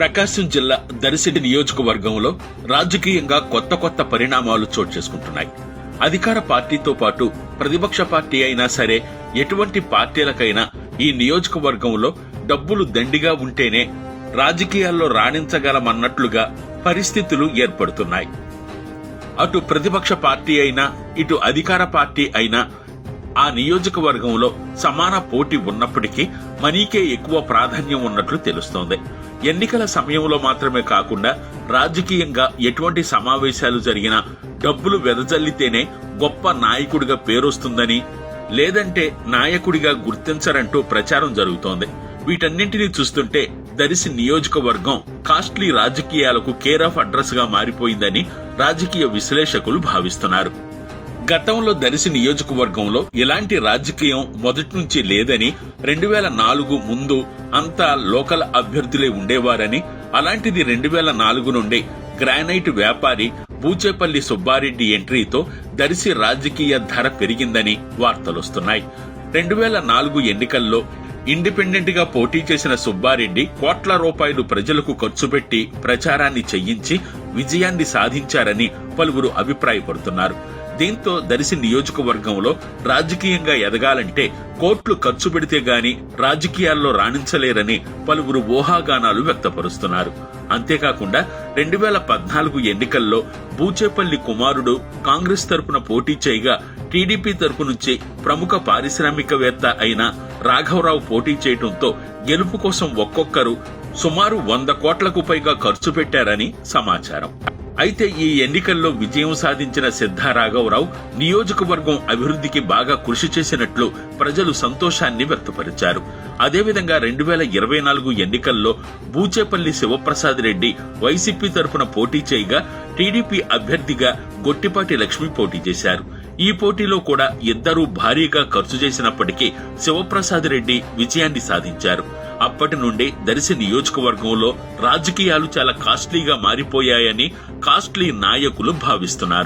ప్రకాశం జిల్లా దరిసిటి నియోజకవర్గంలో రాజకీయంగా కొత్త కొత్త పరిణామాలు చోటు చేసుకుంటున్నాయి. అధికార పార్టీతో పాటు ప్రతిపక్ష పార్టీ అయినా సరే ఎటువంటి పార్టీలకైనా ఈ నియోజకవర్గంలో డబ్బులు దండిగా ఉంటేనే రాజకీయాల్లో రాణించగలమన్నట్లుగా పరిస్థితులు ఏర్పడుతున్నాయి. అటు ప్రతిపక్ష పార్టీ అయినా ఇటు అధికార పార్టీ అయినా ఆ నియోజకవర్గంలో సమాన పోటీ ఉన్నప్పటికీ మనీకే ఎక్కువ ప్రాధాన్యం ఉన్నట్లు తెలుస్తోంది. ఎన్నికల సమయంలో మాత్రమే కాకుండా రాజకీయంగా ఎటువంటి సమావేశాలు జరిగినా డబ్బులు వెదజల్లితేనే గొప్ప నాయకుడిగా పేరొస్తుందని లేదంటే నాయకుడిగా గుర్తించరంటూ ప్రచారం జరుగుతోంది. వీటన్నింటినీ చూస్తుంటే దరిసి నియోజకవర్గం కాస్ట్లీ రాజకీయాలకు కేర్ ఆఫ్ అడ్రస్గా మారిపోయిందని రాజకీయ విశ్లేషకులు భావిస్తున్నారు. గతంలో దరిసి నియోజకవర్గంలో ఇలాంటి రాజకీయం మొదటి నుంచి లేదని రెండు వేల నాలుగు ముందు అంతా లోకల్ అభ్యర్థులే ఉండేవారని అలాంటిది రెండు వేల నాలుగు నుండి గ్రానైట్ వ్యాపారి బూచేపల్లి సుబ్బారెడ్డి ఎంట్రీతో దరిసి రాజకీయ ధర పెరిగిందని వార్తలొస్తున్నాయి. రెండు వేల నాలుగు ఎన్నికల్లో ఇండిపెండెంట్గా పోటీ చేసిన సుబ్బారెడ్డి కోట్ల రూపాయలు ప్రజలకు ఖర్చు పెట్టి ప్రచారాన్ని చెయ్యించి విజయాన్ని సాధించారని పలువురు అభిప్రాయపడుతున్నారు. దీంతో దరిసి నియోజకవర్గంలో రాజకీయంగా ఎదగాలంటే కోట్లు ఖర్చు పెడితే గాని రాజకీయాల్లో రాణించలేరని పలువురు ఊహాగానాలు వ్యక్తపరుస్తున్నారు. అంతేకాకుండా రెండు వేల పద్నాలుగు ఎన్నికల్లో బూచేపల్లి కుమారుడు కాంగ్రెస్ తరపున పోటీ చేయగా టీడీపీ తరపు నుంచి ప్రముఖ పారిశ్రామికవేత్త అయిన రాఘవరావు పోటీ చేయడంతో గెలుపు కోసం ఒక్కొక్కరు సుమారు వంద కోట్లకు పైగా ఖర్చు పెట్టారని సమాచారం. అయితే ఈ ఎన్నికల్లో విజయం సాధించిన సిద్ధారాఘవరావు నియోజకవర్గం అభివృద్ధికి బాగా కృషి చేసినట్లు ప్రజలు సంతోషాన్ని వ్యక్తపరిచారు. అదేవిధంగా రెండు వేల ఇరవై నాలుగు ఎన్నికల్లో బూచేపల్లి శివప్రసాద్ రెడ్డి వైసీపీ తరఫున పోటీ చేయగా టీడీపీ అభ్యర్థిగా గొట్టిపాటి లక్ష్మి పోటీ చేశారు. ఈ పోటీలో కూడా ఇద్దరూ భారీగా ఖర్చు చేసినప్పటికీ శివప్రసాద్ రెడ్డి విజయాన్ని సాధించారు. అప్పటి నుండి దర్శి నియోజకవర్గంలో రాజకీయాలు చాలా కాస్ట్లీగా మారిపోయాయని కాస్ట్లీ నాయకులు భావిస్తున్నారు.